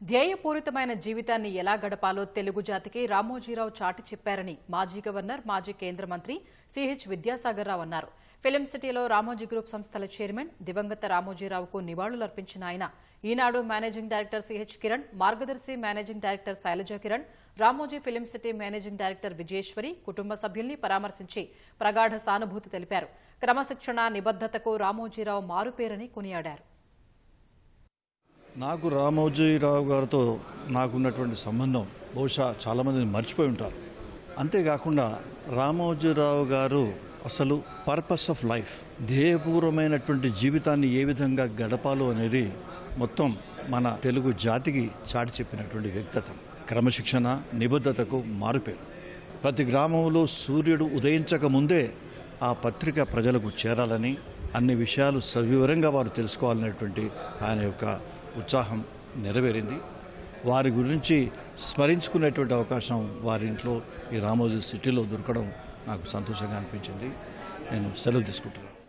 ధ్యేయపూరితమైన జీవితాన్ని ఎలా గడపాలో తెలుగు జాతికి రామోజీరావు చాటి చెప్పారని మాజీ గవర్నర్ మాజీ కేంద్ర మంత్రి సిహెచ్ విద్యాసాగర్ రావు అన్నారు. ఫిలిం సిటీలో రామోజీ గ్రూప్ సంస్థల చైర్మన్ దివంగత రామోజీరావుకు నివాళులర్పించిన ఆయన. Eenadu managing director CH Kiran Margadarsi managing director Sailaja Kiran Ramoji film city managing director Vijayeswari కుటుంబ సభ్యుల్ని పరామర్శించి ప్రగాఢ సానుభూతి తెలిపారు. క్రమశిక్షణ నిబద్దతకు రామోజీరావు మారుపేరని కొనియాడారు. నాకు రామోజీరావు గారితో నాకున్నటువంటి సంబంధం బహుశా చాలామంది మర్చిపోయి ఉంటారు. అంతేకాకుండా రామోజీరావు గారు అసలు పర్పస్ ఆఫ్ లైఫ్ ధ్యేయపూర్వమైనటువంటి జీవితాన్ని ఏ విధంగా గడపాలో అనేది మొత్తం మన తెలుగు జాతికి చాటి చెప్పినటువంటి వ్యక్తిత్వం క్రమశిక్షణ నిబద్ధతకు మారుపేరు. ప్రతి గ్రామంలో సూర్యుడు ఉదయించక ముందే ఆ పత్రిక ప్రజలకు చేరాలని అన్ని విషయాలు సవివరంగా వారు తెలుసుకోవాలనేటువంటి ఆయన యొక్క ఉత్సాహం నెరవేరింది. వారి గురించి స్మరించుకునేటువంటి అవకాశం వారింట్లో ఈ రామోజీ సిటీలో దొరకడం నాకు సంతోషంగా అనిపించింది. నేను సెలవు తీసుకుంటున్నాను.